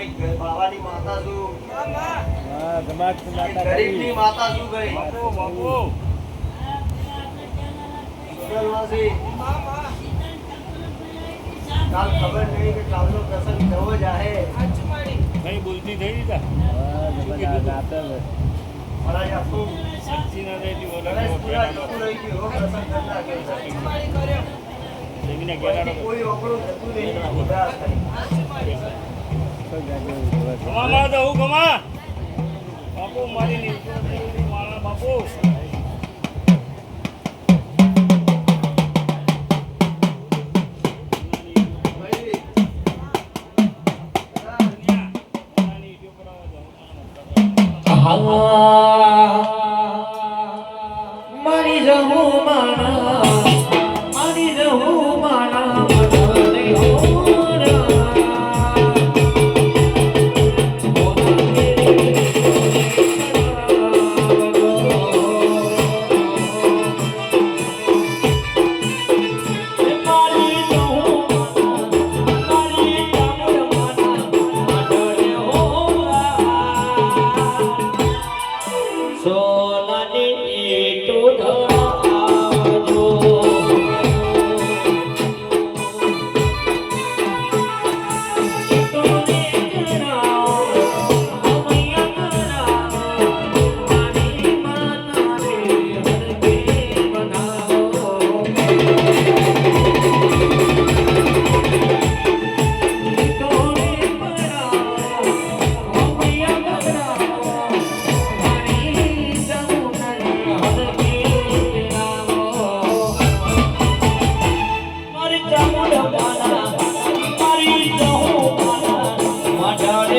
બાવાની માતા છું હા ધમાક માતા ગરીબની માતા છું ભાઈ સુગલવાસી. કાલ ખબર નહીં કે કાલનો પ્રસંગ કેવો જાહે કઈ બોલતી થઈ. મારા સચ્ચી ના પૂરા રહી ગયું પ્રસંગ ઓગળું થતું નહીં ગમા માં તો હું ગમા બાપુ મારી મારા ભાઈ,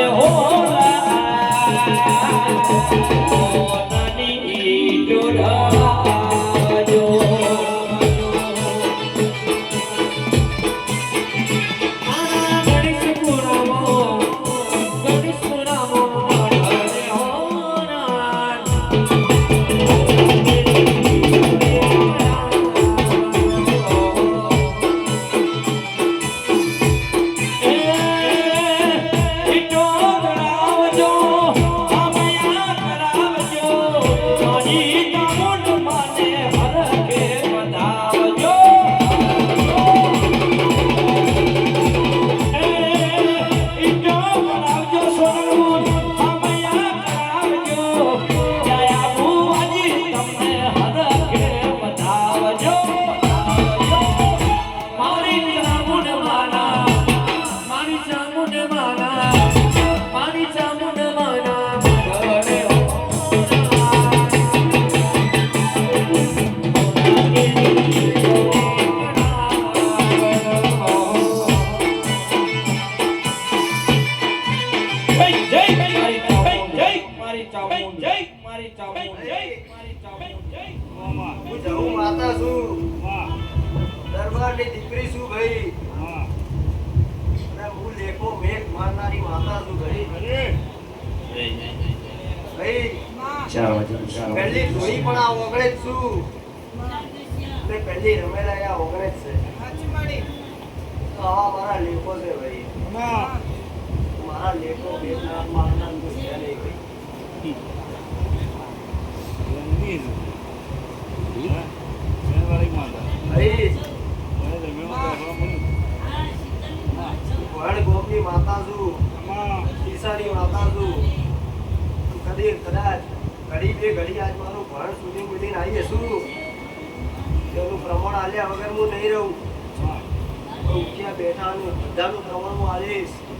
Oh. હું જવું માતા છું. દરબારની દીકરી છું ભાઈ અને હું લેખો મેઘ મારનારી માતા છું ભાઈ ભાઈ પહેલી જોઈ પણ આ ઓગણે જ છું. એટલે પહેલી રમેલા એ આ જ છે. આવા મારા લેખો છે ભાઈ. મારા લેખો મેઘનાથ મારનાર છે નહીં ભાઈ કદી કદાચ ઘડી બે ઘડી આજ મારું ભણ સુધી સુધી આવી જશું તેનું પ્રમાણ આલ્યા વગર હું નહીં રહું હા ઉઠ્યા બેઠાનું બધાનું પ્રમાણ હું આલીશ